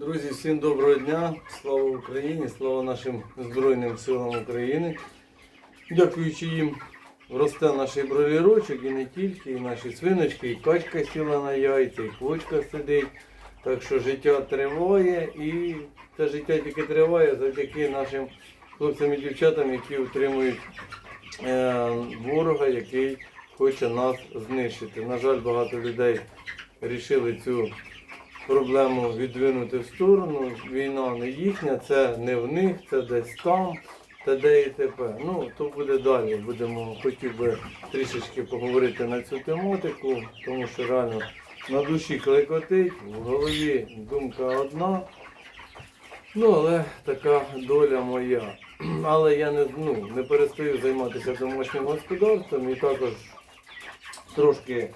Друзі, всім доброго дня! Слава Україні! Слава нашим Збройним силам України! Дякуючи їм, росте наш і бройлерочок, і не тільки, і наші свиночки, і качка сіла на яйця, і квочка сидить. Так що життя триває і це життя тільки триває завдяки нашим хлопцям і дівчатам, які утримують е, ворога, який хоче нас знищити. На жаль, багато людей вирішили цю проблему відвинути в сторону. Війна не їхня, це не в них, це десь там, та де і тепер. Ну, то буде далі. Будемо хотів би трішечки поговорити на цю тематику, тому що реально на душі клекотить, в голові думка одна. Ну, але така доля моя. Але я не, ну, не перестаю займатися домашнім господарством і також трошки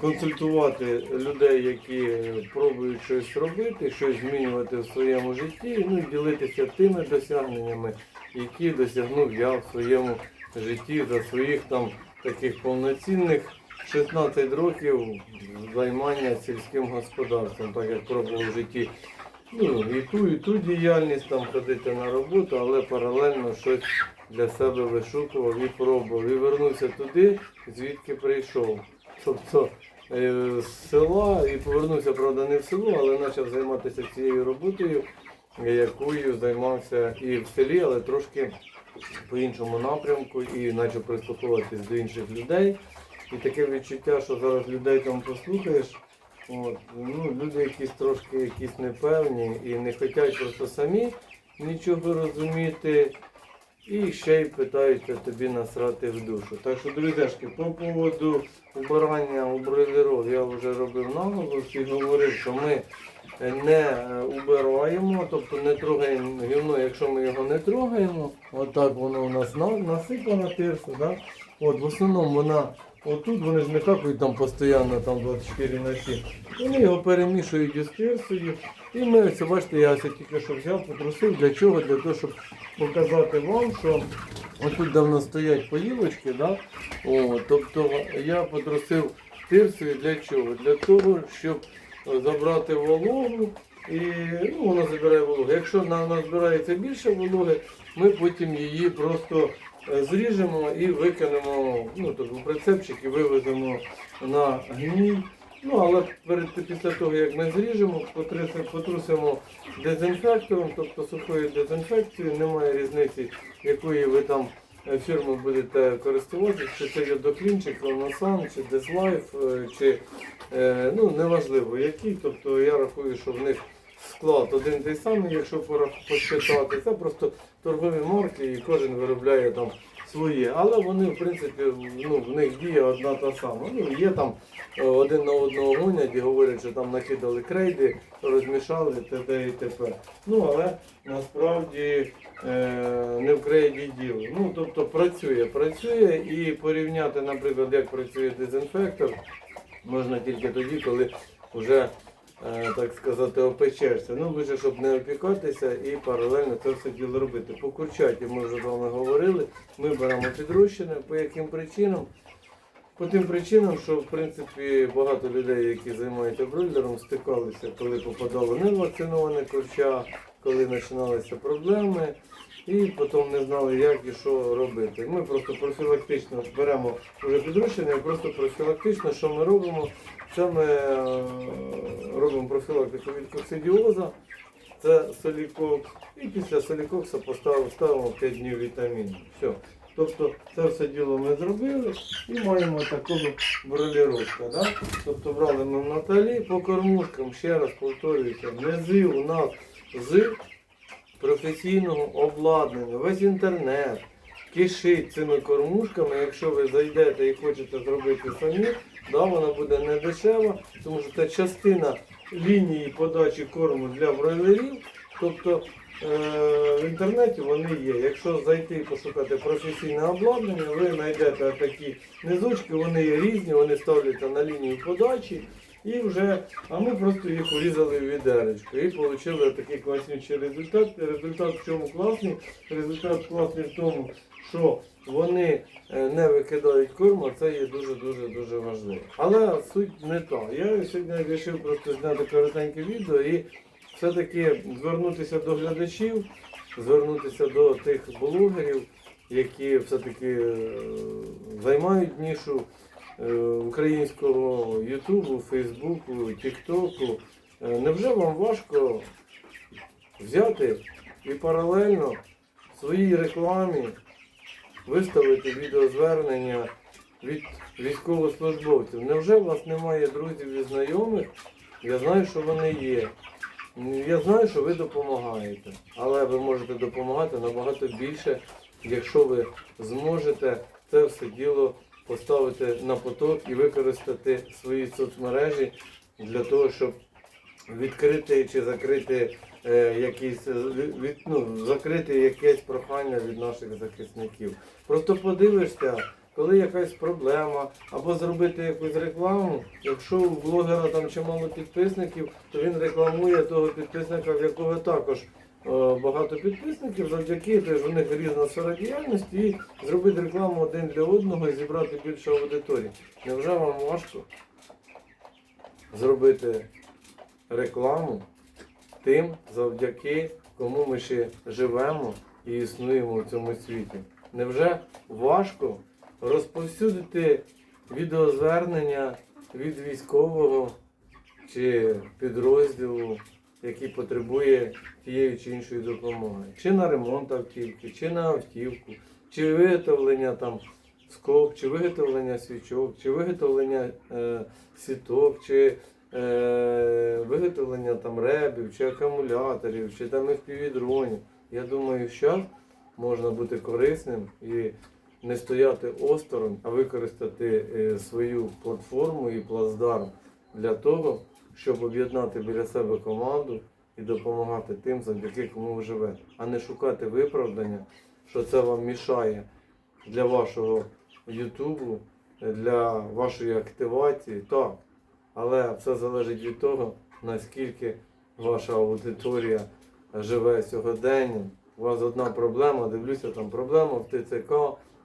консультувати людей, які е, пробують щось робити, щось змінювати в своєму житті, ну і ділитися тими досягненнями, які досягнув я в своєму житті за своїх там таких повноцінних 16 років займання сільським господарством, так як пробував в житті. Ну, і ту, і ту діяльність там ходити на роботу, але паралельно щось для себе вишукував і пробував. І вернувся туди, звідки прийшов. Тобто е, з села і повернувся, правда, не в село, але почав займатися цією роботою, якою займався і в селі, але трошки по іншому напрямку, і почав прислуховуватись до інших людей. І таке відчуття, що зараз людей там послухаєш. От, ну, люди якісь трошки якісь непевні і не хочуть просто самі нічого розуміти. І ще й питаються тобі насрати в душу. Так що, друзяшки, по поводу убирання у бройлерів я вже робив наголос і говорив, що ми не е, убираємо, тобто не трогаємо гівно, якщо ми його не трогаємо. Отак воно у нас насипано тирсу. Да? От, в основному вона отут, вони ж не какають там постійно там 24 на 7. Вони його перемішують із тирсою. І ми ось, бачите, я ось тільки що взяв, потрусив. Для чого? Для того, щоб показати вам, що отут давно стоять поїлочки, да? О, тобто я потрусив тирсою для чого? Для того, щоб е, забрати вологу. І ну, вона забирає вологу. Якщо на нас збирається більше вологи, ми потім її просто зріжемо і викинемо ну, тобто, в прицепчик і вивеземо на гній. Ну, але перед після того, як ми зріжемо, потрусимо, дезінфектором, тобто сухою дезінфекцією, немає різниці, якої ви там е, фірми будете користуватися, чи це є доклінчик, Лоносан, чи Дезлайф, е, чи е, ну, неважливо який. Тобто я рахую, що в них склад один той самий, якщо посчитати. Це просто торгові марки і кожен виробляє там своє. Але вони, в принципі, ну, в них діє одна та сама. Ну, є там е, один на одного гонять і говорять, що там накидали крейди, розмішали т.д. і т.п. Ну, але насправді е, не в крейді діло. Ну, тобто працює, працює і порівняти, наприклад, як працює дезінфектор, можна тільки тоді, коли вже так сказати, опечешся. Ну, лише, щоб не опікатися і паралельно це все діло робити. По курчаті ми вже з вами говорили. Ми беремо підрощини. По яким причинам? По тим причинам, що в принципі багато людей, які займаються бройлером, стикалися, коли попадало невакциноване курча, коли починалися проблеми, і потім не знали, як і що робити. Ми просто профілактично беремо вже підрощення, і просто профілактично, що ми робимо? Це ми е, робимо профілактику від коксидіоза, це солікок, і після солікокса поставимо, ставимо 5 днів вітамінів. Все. Тобто це все діло ми зробили і маємо такого броліровка. Да? Тобто брали ми Наталі по кормушкам, ще раз повторююся, низи у нас з професійного обладнання, весь інтернет кишить цими кормушками. Якщо ви зайдете і хочете зробити самі, да, вона буде не дешева, тому що це частина лінії подачі корму для бройлерів. Тобто е, в інтернеті вони є. Якщо зайти і пошукати професійне обладнання, ви знайдете такі низочки, вони різні, вони ставляться на лінію подачі. І вже, а ми просто їх урізали в відеречко і отримали такий класніший результат. Результат в чому класний? Результат класний в тому, що вони е, не викидають корм, а це є дуже-дуже дуже важливо. Але суть не та. Я сьогодні вирішив просто зняти коротеньке відео і все-таки звернутися до глядачів, звернутися до тих блогерів, які все-таки е, займають нішу українського Ютубу, Фейсбуку, Тіктоку. Е, Невже вам важко взяти і паралельно в своїй рекламі виставити відеозвернення від військовослужбовців? Невже у вас немає друзів і знайомих? Я знаю, що вони є. Я знаю, що ви допомагаєте, але ви можете допомагати набагато більше, якщо ви зможете це все діло поставити на поток і використати свої соцмережі для того, щоб відкрити чи закрити е, якісь е, від- ну, закрити якесь прохання від наших захисників. Просто подивишся, коли якась проблема, або зробити якусь рекламу. Якщо у блогера там чимало підписників, то він рекламує того підписника, в якого також. Е, Багато підписників завдяки теж у них різна сфера діяльності і зробити рекламу один для одного і зібрати більше аудиторії. Невже вам важко зробити рекламу тим, завдяки кому ми ще живемо і існуємо в цьому світі. Невже важко розповсюдити відеозвернення від військового чи підрозділу, який потребує тієї чи іншої допомоги? Чи на ремонт автівки, чи на автівку, чи виготовлення там скоб, чи виготовлення свічок, чи виготовлення е, сіток, чи е, виготовлення там ребів, чи акумуляторів, чи там FPV-дронів. Я думаю, що можна бути корисним і не стояти осторонь, а використати е, свою платформу і плацдарм для того, щоб об'єднати біля себе команду і допомагати тим, завдяки кому ви живете, а не шукати виправдання, що це вам мішає для вашого Ютубу, для вашої активації. Так, але все залежить від того, наскільки ваша аудиторія живе сьогоденням. У вас одна проблема, дивлюся, там проблема в ТЦК,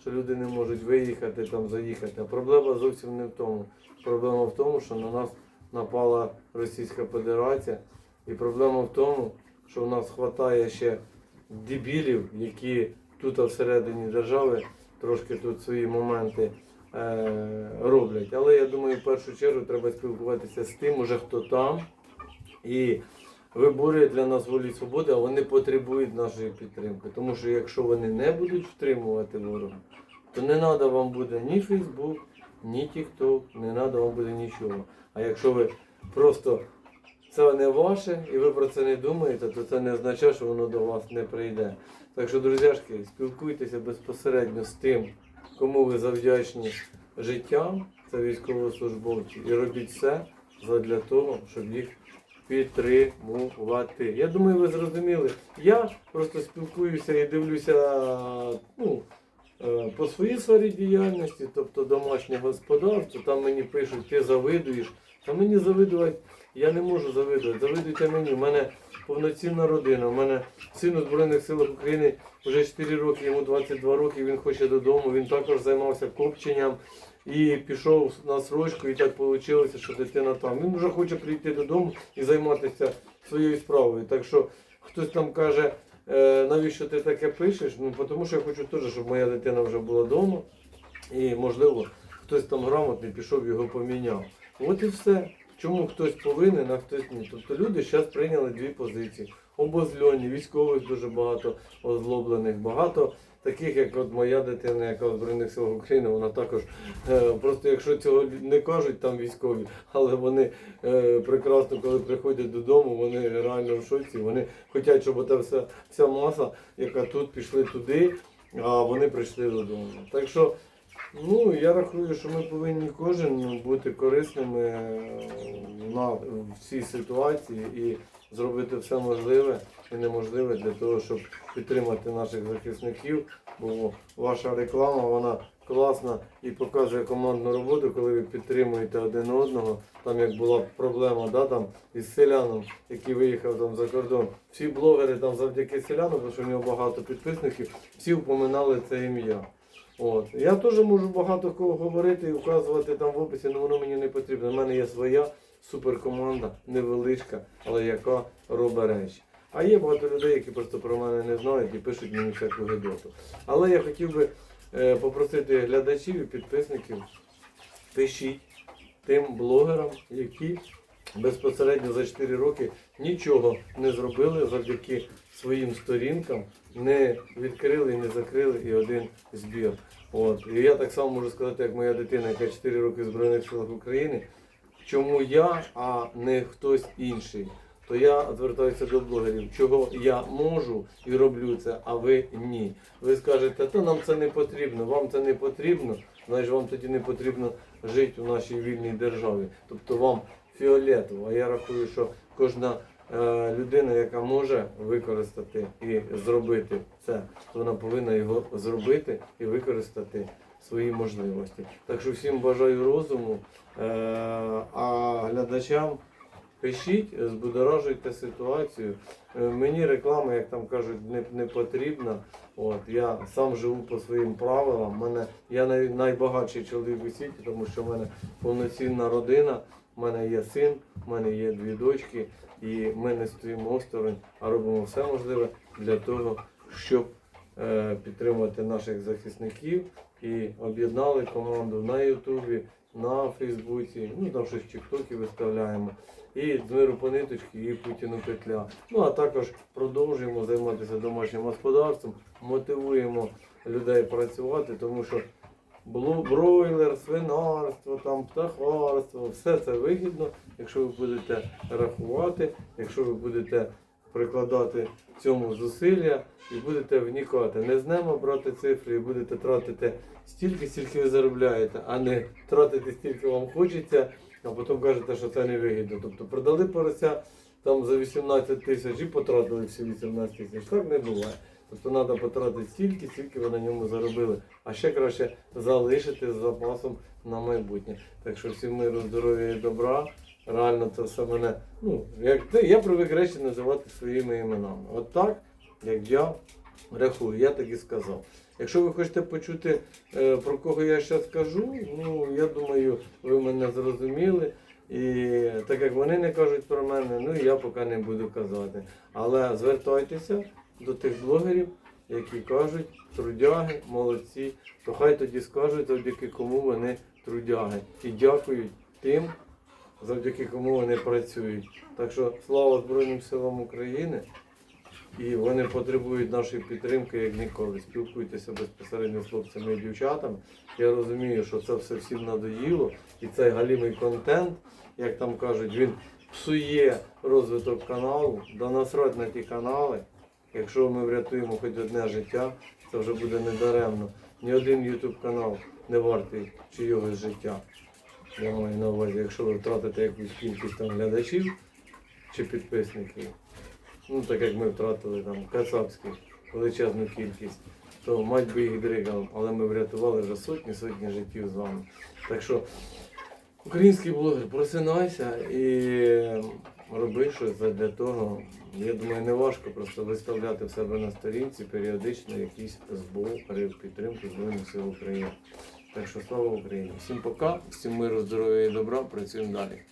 що люди не можуть виїхати, там заїхати. А проблема зовсім не в тому. Проблема в тому, що на нас напала Російська Федерація. І проблема в тому, що в нас вистачає ще дебілів, які тут всередині держави трошки тут свої моменти е, роблять. Але я думаю, в першу чергу треба спілкуватися з тим, уже хто там і виборює для нас волю і свободи, а вони потребують нашої підтримки. Тому що якщо вони не будуть втримувати ворога, то не треба вам буде ні Фейсбук, ні Тікток, не треба вам буде нічого. А якщо ви просто це не ваше і ви про це не думаєте, то це не означає, що воно до вас не прийде. Так що, друзяшки, спілкуйтеся безпосередньо з тим, кому ви завдячні життям, це військовослужбовці, і робіть все для того, щоб їх підтримувати. Я думаю, ви зрозуміли. Я просто спілкуюся і дивлюся ну, по своїй сфері діяльності, тобто домашнє господарство, там мені пишуть, ти завидуєш. Та мені завидувати, я не можу завидувати. Завидуйте мені. У мене повноцінна родина. У мене син у Збройних силах України вже 4 роки, йому 22 роки, він хоче додому. Він також займався копченням і пішов на срочку, і так вийшло, що дитина там. Він вже хоче прийти додому і займатися своєю справою. Так що хтось там каже, «Е, навіщо ти таке пишеш? Ну, тому що я хочу теж, щоб моя дитина вже була вдома. І, можливо, хтось там грамотний пішов, його поміняв. От і все. Чому хтось повинен, а хтось ні. Тобто люди зараз прийняли дві позиції. Обозльоні, військових дуже багато озлоблених, багато таких, як от моя дитина, яка в Збройних силах України, вона також е, просто якщо цього не кажуть там військові, але вони е, прекрасно, коли приходять додому, вони реально в шоці. Вони хочуть, щоб ота вся, вся маса, яка тут пішли туди, а вони прийшли додому. Так що Ну, я рахую, що ми повинні кожен бути корисними е, на в цій ситуації і зробити все можливе і неможливе для того, щоб підтримати наших захисників. Бо ваша реклама вона класна і показує командну роботу, коли ви підтримуєте один одного. Там як була проблема, да, там із селяном, який виїхав там за кордон. Всі блогери там завдяки селяну, тому що в нього багато підписників, всі впоминали це ім'я. От. Я теж можу багато кого говорити і вказувати там в описі, але воно мені не потрібно. У мене є своя суперкоманда, невеличка, але яка робить речі. А є багато людей, які просто про мене не знають і пишуть мені всяку гидоту. Але я хотів би е, попросити глядачів і підписників, пишіть тим блогерам, які безпосередньо за 4 роки нічого не зробили завдяки своїм сторінкам, не відкрили і не закрили і один збір. От. І я так само можу сказати, як моя дитина, яка 4 роки в Збройних силах України, чому я, а не хтось інший. То я звертаюся до блогерів, чого я можу і роблю це, а ви ні. Ви скажете, то нам це не потрібно, вам це не потрібно, значить вам тоді не потрібно жити у нашій вільній державі. Тобто вам фіолетово. А я рахую, що кожна е, людина, яка може використати і зробити це, то вона повинна його зробити і використати свої можливості. Так що всім бажаю розуму, е, а глядачам. Пишіть, збудоражуйте ситуацію. Е, Мені реклама, як там кажуть, не, не потрібна. От, я сам живу по своїм правилам. Мене, я най, найбагатший чоловік у світі, тому що в мене повноцінна родина, в мене є син, в мене є дві дочки, і ми не стоїмо осторонь, а робимо все можливе для того, щоб е, підтримувати наших захисників і об'єднали команду на Ютубі, на Фейсбуці, ну там щось в Тіктокі виставляємо. І з миру по і Путіну петля. Ну а також продовжуємо займатися домашнім господарством, мотивуємо людей працювати, тому що бройлер, свинарство, там птахарство, все це вигідно, якщо ви будете рахувати, якщо ви будете прикладати цьому зусилля і будете вникати. Не з нема брати цифри і будете тратити стільки, скільки ви заробляєте, а не тратити стільки вам хочеться, а потім кажете, що це не вигідно. Тобто продали порося там за 18 тисяч і потратили всі 18 тисяч. Так не буває. Тобто треба потратити стільки, скільки ви на ньому заробили. А ще краще залишити з запасом на майбутнє. Так що всім миру, здоров'я і добра. Реально це все мене. Ну, як ти, я привик речі називати своїми іменами. От так, як я рахую, я так і сказав. Якщо ви хочете почути, е, про кого я зараз скажу, ну я думаю, ви мене зрозуміли. І так як вони не кажуть про мене, ну я поки не буду казати. Але звертайтеся до тих блогерів, які кажуть трудяги, молодці, то хай тоді скажуть, завдяки кому вони трудяги. І дякують тим, завдяки кому вони працюють. Так що слава Збройним силам України. І вони потребують нашої підтримки як ніколи. Спілкуйтеся безпосередньо з хлопцями і дівчатами. Я розумію, що це все всім надоїло, і цей галімий контент, як там кажуть, він псує розвиток каналу, да насрать на ті канали. Якщо ми врятуємо хоч одне життя, це вже буде недаремно. Ні один YouTube канал не вартий чийогось життя. Я маю на увазі, якщо ви втратите якусь кількість там глядачів чи підписників, ну так як ми втратили там кацапську величезну кількість, то мать би їх дригав, але ми врятували вже сотні сотні життів з вами. Так що український блогер, просинайся і роби щось для того. Я думаю, не важко просто виставляти в себе на сторінці періодично якісь збори підтримки Збройних сил України. Так що слава Україні! Всім пока, всім миру, здоров'я і добра, працюємо далі.